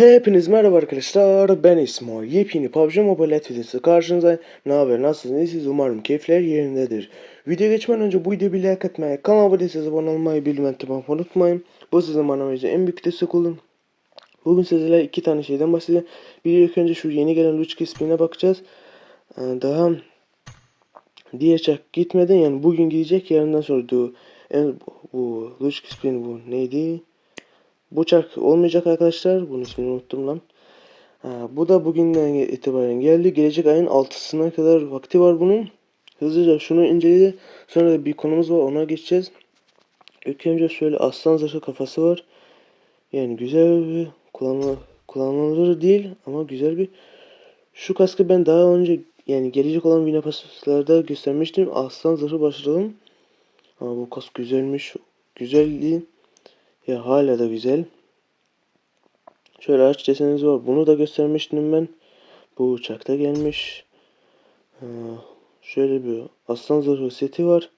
Hepiniz merhaba arkadaşlar ben İsmo. Yepyeni PUBG Mobile videosu karşınızdayım. Ne haber nasılsınız siz umarım keyifler yerindedir. Video geçmeden önce bu videoyu bir like atmayı kanala abone değilseniz abone olmayı tutmayı unutmayın. Bu sizin bana en büyük destek olun. Bugün sizlerle iki tane şeyden bahsedeceğim. Bir ilk önce şu yeni gelen Luchki ismine bakacağız. Ee, Daha diğer çak gitmeden yani bugün gidecek yarından sonra bu, bu Luchki spin bu neydi bu çark olmayacak arkadaşlar. Bunun ismini unuttum lan. Ha, bu da bugünden itibaren geldi. Gelecek ayın 6'sına kadar vakti var bunun. Hızlıca şunu inceleyelim. Sonra da bir konumuz var ona geçeceğiz. İlk önce şöyle aslan zırhı kafası var. Yani güzel bir kullanma, kullanılır değil ama güzel bir. Şu kaskı ben daha önce yani gelecek olan Vinapaslarda göstermiştim. Aslan zırhı başlayalım. Ama bu kask güzelmiş. Güzelliği ya hala da güzel. Şöyle aç deseniz var. Bunu da göstermiştim ben. Bu uçakta gelmiş. Ee, şöyle bir aslan zırhı seti var.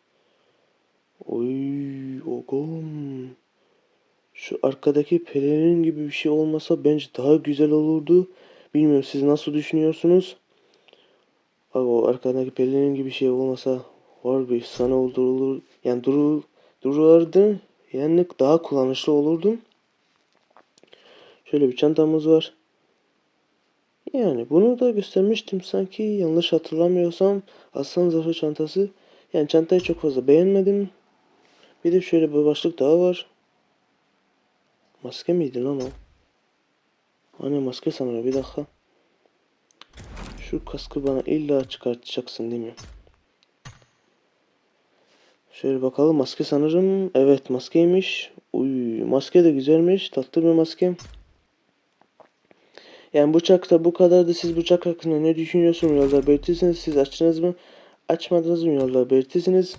Oy ogom. Şu arkadaki pelerin gibi bir şey olmasa bence daha güzel olurdu. Bilmiyorum siz nasıl düşünüyorsunuz? Abi o arkadaki pelerin gibi bir şey olmasa var bir sana olur yani durur dururdu yani daha kullanışlı olurdum. Şöyle bir çantamız var. Yani bunu da göstermiştim sanki yanlış hatırlamıyorsam aslan zırhı çantası. Yani çantayı çok fazla beğenmedim. Bir de şöyle bir başlık daha var. Maske miydi lan o? Hani maske sanırım bir dakika. Şu kaskı bana illa çıkartacaksın değil mi? Şöyle bakalım maske sanırım. Evet maskeymiş. Uy maske de güzelmiş. Tatlı bir maske. Yani bıçakta bu kadardı. Siz bıçak hakkında ne düşünüyorsunuz? Yolda belirtirsiniz. Siz açtınız mı? Açmadınız mı? Yolda belirtirsiniz.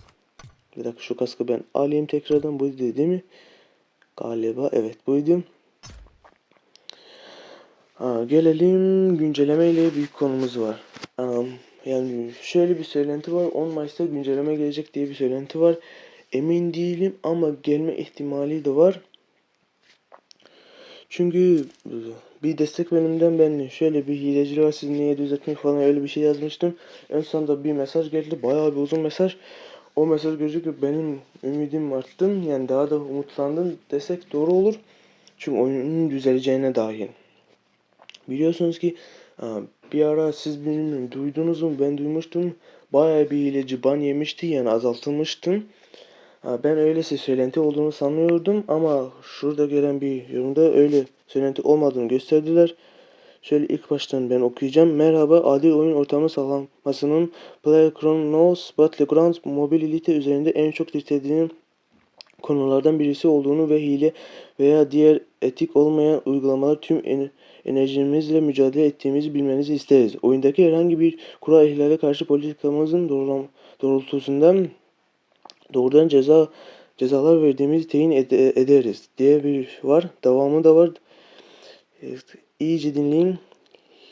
Bir dakika şu kaskı ben alayım tekrardan. Buydu değil mi? Galiba evet buydu. Ha, gelelim güncelleme ile büyük konumuz var. Um, yani şöyle bir söylenti var. 10 Mayıs'ta güncelleme gelecek diye bir söylenti var. Emin değilim ama gelme ihtimali de var. Çünkü bir destek bölümünden ben şöyle bir hileciler var sizi niye düzeltmek falan öyle bir şey yazmıştım. En sonunda bir mesaj geldi. Bayağı bir uzun mesaj. O mesaj görecek benim ümidim arttı. Yani daha da umutlandım desek doğru olur. Çünkü oyunun düzeleceğine dair. Biliyorsunuz ki bir ara siz bilmiyorum duydunuz mu ben duymuştum. Bayağı bir hileci ban yemişti yani azaltılmıştı. Ben öylesi söylenti olduğunu sanıyordum ama şurada gelen bir yorumda öyle söylenti olmadığını gösterdiler. Şöyle ilk baştan ben okuyacağım. Merhaba, adil oyun ortamı sağlanmasının PlayerUnknown's Battlegrounds mobilite üzerinde en çok istediğim konulardan birisi olduğunu ve hile veya diğer etik olmayan uygulamalar tüm enerjimizle mücadele ettiğimizi bilmenizi isteriz. Oyundaki herhangi bir kural ihlale karşı politikamızın doğrultusundan doğrudan ceza cezalar verdiğimizi teyin ed- ederiz diye bir var. Devamı da var. İyice dinleyin.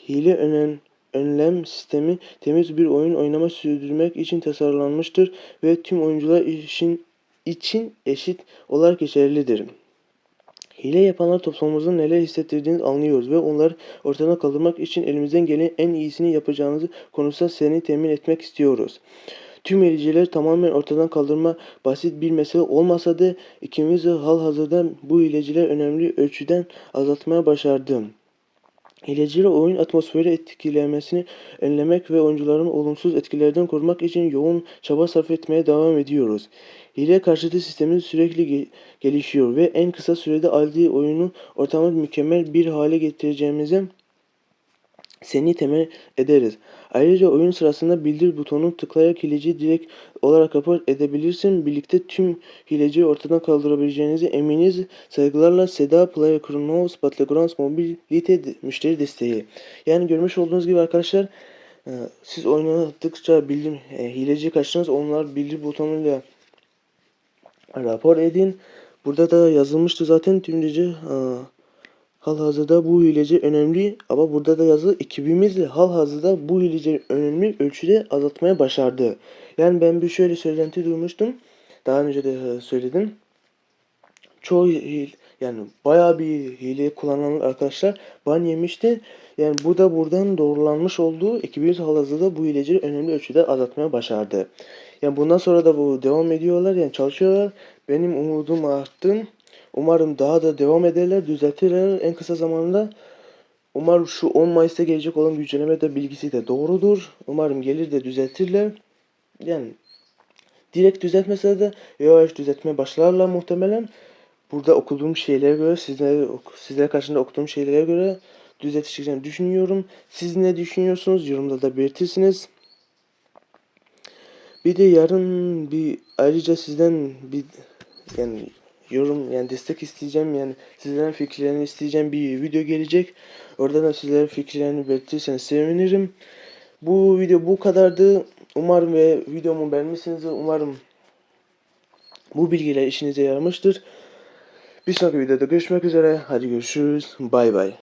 Hile önen, önlem sistemi temiz bir oyun oynama sürdürmek için tasarlanmıştır ve tüm oyuncular için, için eşit olarak geçerlidir. Hile yapanlar toplumumuzun neler hissettirdiğini anlıyoruz ve onları ortadan kaldırmak için elimizden gelen en iyisini yapacağınızı konusunda seni temin etmek istiyoruz. Tüm hilecileri tamamen ortadan kaldırma basit bir mesele olmasa da ikimiz de hal hazırda bu hileciler önemli ölçüden azaltmaya başardı. Hileciler oyun atmosferi etkilemesini önlemek ve oyuncuların olumsuz etkilerden korumak için yoğun çaba sarf etmeye devam ediyoruz. Hile karşıtı sistemimiz sürekli ge gelişiyor ve en kısa sürede aldığı oyunu ortamı mükemmel bir hale getireceğimize seni temel ederiz. Ayrıca oyun sırasında bildir butonunu tıklayarak hileci direkt olarak rapor edebilirsin. Birlikte tüm hileciyi ortadan kaldırabileceğinize eminiz. Saygılarla Seda Player Kronos Battlegrounds Mobility müşteri desteği. Yani görmüş olduğunuz gibi arkadaşlar e, siz oynadıkça bildim e, hileci kaçtınız onlar bildir butonuyla rapor edin. Burada da yazılmıştı zaten tüm gece Halhazırda bu hileci önemli ama burada da yazılı ekibimiz de halhazırda bu hileci önemli ölçüde azaltmaya başardı. Yani ben bir şöyle söylenti duymuştum. Daha önce de e, söyledim. Çoğu hil, Yani bayağı bir hile kullanan arkadaşlar ban yemişti. Yani bu da buradan doğrulanmış olduğu ekibimiz halihazırda bu hilecileri önemli ölçüde azaltmaya başardı. Yani bundan sonra da bu devam ediyorlar yani çalışıyorlar. Benim umudum arttı. Umarım daha da devam ederler, düzeltirler en kısa zamanda. Umarım şu 10 Mayıs'ta gelecek olan güncelleme de bilgisi de doğrudur. Umarım gelir de düzeltirler. Yani direkt düzeltmese de yavaş düzeltmeye başlarlar muhtemelen. Burada okuduğum şeylere göre, sizlere, sizlere karşında okuduğum şeylere göre düzelteceklerini düşünüyorum. Siz ne düşünüyorsunuz? Yorumlarda da belirtirsiniz. Bir de yarın bir ayrıca sizden bir yani yorum yani destek isteyeceğim yani sizlerin fikirlerini isteyeceğim bir video gelecek. Orada da sizlerin fikirlerini belirtirseniz sevinirim. Bu video bu kadardı. Umarım ve videomu beğenmişsinizdir. Umarım bu bilgiler işinize yaramıştır. Bir sonraki videoda görüşmek üzere. Hadi görüşürüz. Bay bay.